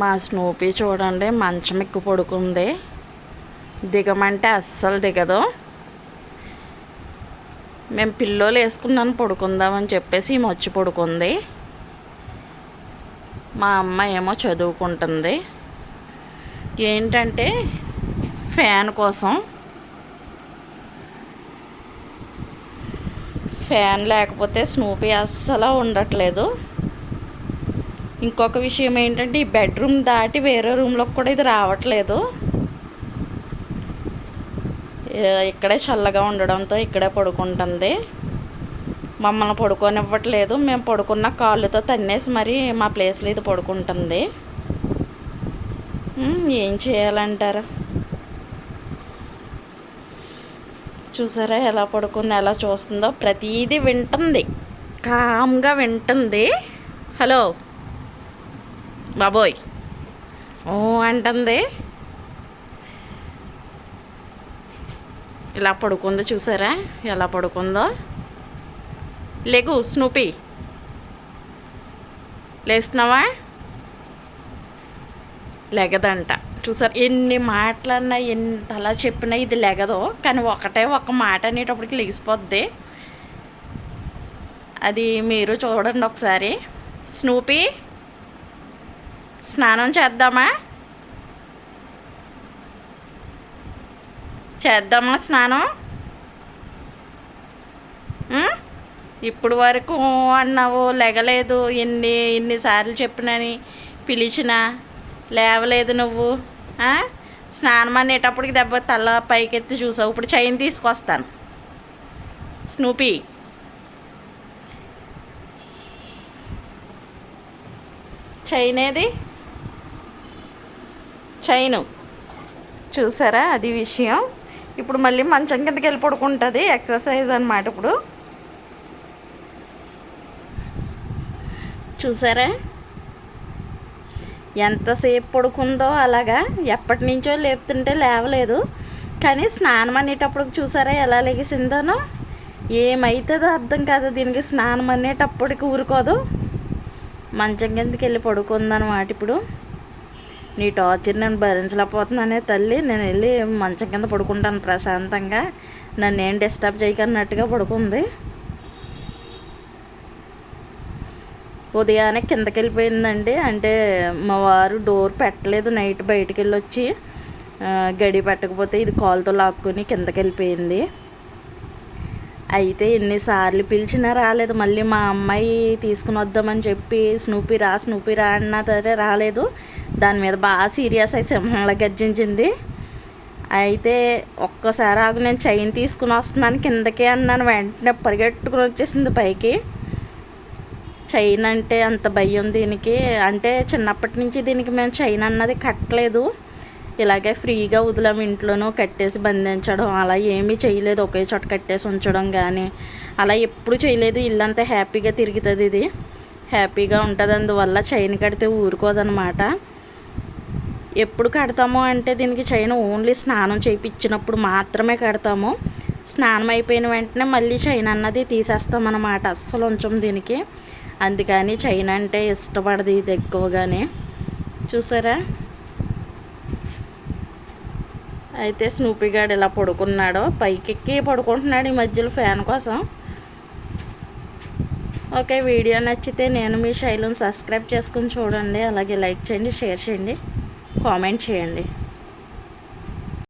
మా స్నూపీ చూడండి మంచం ఎక్కువ పడుకుంది. దిగమంటే అస్సలు దిగదు. మేము పిల్లోలు వేసుకున్నాను పడుకుందామని చెప్పేసి ఈమె వచ్చి పడుకుంది. మా అమ్మ ఏమో చదువుకుంటుంది. ఏంటంటే ఫ్యాన్ కోసం. ఫ్యాన్ లేకపోతే స్నూపీ అస్సలు ఉండట్లేదు. ఇంకొక విషయం ఏంటంటే ఈ బెడ్రూమ్ దాటి వేరే రూమ్లోకి కూడా ఇది రావట్లేదు. ఇక్కడే చల్లగా ఉండడంతో ఇక్కడే పడుకుంటుంది. మమ్మల్ని పడుకోనివ్వట్లేదు. మేము పడుకున్న కాళ్ళతో తన్నేసి మరి మా ప్లేస్లో ఇది పడుకుంటుంది. ఏం చేయాలంటారు? చూసారా ఎలా పడుకుంది ఎలా చూస్తుందో? ప్రతీది వింటుంది. కామ్గా వింటుంది. హలో? బాబోయ్. ఓ అంటుంది. ఇలా పడుకుందో చూసారా? ఎలా పడుకుందో. లేకు స్నూపీ లేస్తున్నావా? లెగదంట. చూసారు ఎన్ని మాటలన్నా ఎంత అలా చెప్పినా ఇది లెగదు. కానీ ఒకటే ఒక మాట అనేటప్పటికి లెగిసిపోద్ది. అది మీరు చూడండి ఒకసారి. స్నూపీ స్నానం చేద్దామా? చేద్దామా స్నానం? ఇప్పుడు వరకు అన్నావు లెగలేదు ఎన్ని ఎన్నిసార్లు చెప్పినని పిలిచినా. లేవలేదు నువ్వు. స్నానం అనేటప్పటికి దెబ్బ తల పైకెత్తి చూసావు. ఇప్పుడు చైన్ తీసుకొస్తాను. స్నూపీ. చైన్ ఏది చైన్. చూసారా? అది విషయం. ఇప్పుడు మళ్ళీ మంచం కిందకి వెళ్ళి పడుకుంటుంది. ఎక్సర్సైజ్ అనమాట ఇప్పుడు. చూసారా? ఎంతసేపు పడుకుందో అలాగా. ఎప్పటి నుంచో లేపుతుంటే లేవలేదు. కానీ స్నానం అనేటప్పుడు చూసారా ఎలా లెగిసిందోనో? ఏమవుతుందో అర్థం కాదు. దీనికి స్నానం అనేటప్పటికి ఊరుకోదు. మంచం కిందకి వెళ్ళి పడుకుందనమాట ఇప్పుడు. నీ టార్చర్ నేను భరించలేకపోతున్నానే తల్లి. నేను వెళ్ళి మంచం కింద పడుకుంటాను ప్రశాంతంగా. నన్ను ఏం డిస్టర్బ్ చేయకన్నట్టుగా పడుకుంది. ఉదయాన్నే కిందకి వెళ్ళిపోయిందండి అంటే మా వారు డోర్ పెట్టలేదు. నైట్ బయటికి వెళ్ళి వచ్చి గడి పెట్టకపోతే ఇది కాల్తో లాక్కుని కిందకి వెళ్ళిపోయింది అయితే ఎన్నిసార్లు పిలిచినా రాలేదు. మళ్ళీ మా అమ్మాయి తీసుకుని వద్దామని చెప్పి స్నూపీ రా స్నూపీ రా అన్నా సరే రాలేదు. దాని మీద బాగా సీరియస్ అయి సింహంలా గర్జించింది. అయితే ఒక్కసారి ఆగు నేను చైన్ తీసుకుని వస్తున్నాను కిందకి అన్నాను. వెంటనే పరిగెట్టుకుని వచ్చేసింది పైకి. చైన్ అంటే అంత భయం దీనికి. అంటే చిన్నప్పటి నుంచి దీనికి మేము చైన్ అన్నది కట్టలేదు. ఇలాగే ఫ్రీగా వదిలాము ఇంట్లోనూ కట్టేసి బంధించడం. అలా ఏమీ చేయలేదు. ఒకే చోట కట్టేసి ఉంచడం కానీ అలా ఎప్పుడు చేయలేదు. ఇల్లంతా హ్యాపీగా తిరుగుతుంది ఇది. హ్యాపీగా ఉంటుంది. అందువల్ల చైన్ కడితే ఊరుకోదనమాట. ఎప్పుడు కడతాము అంటే దీనికి చైన్ ఓన్లీ స్నానం చేయించినప్పుడు మాత్రమే కడతాము. స్నానం అయిపోయిన వెంటనే మళ్ళీ చైన్ అన్నది తీసేస్తామన్నమాట అస్సలు ఉంచం దీనికి. అందుకని చైన్ అంటే ఇష్టపడదు ఇది ఎక్కువగానే. చూసారా? అయితే స్నూపిగాడు ఇలా పడుకున్నాడు పైకెక్కి పడుకుంటున్నాడు ఈ మధ్యలో ఫ్యాన్ కోసం. ఓకే వీడియో నచ్చితే నేను మీ శైలిని సబ్స్క్రైబ్ చేసుకుని చూడండి. అలాగే లైక్ చేయండి షేర్ చేయండి. కామెంట్ చేయండి.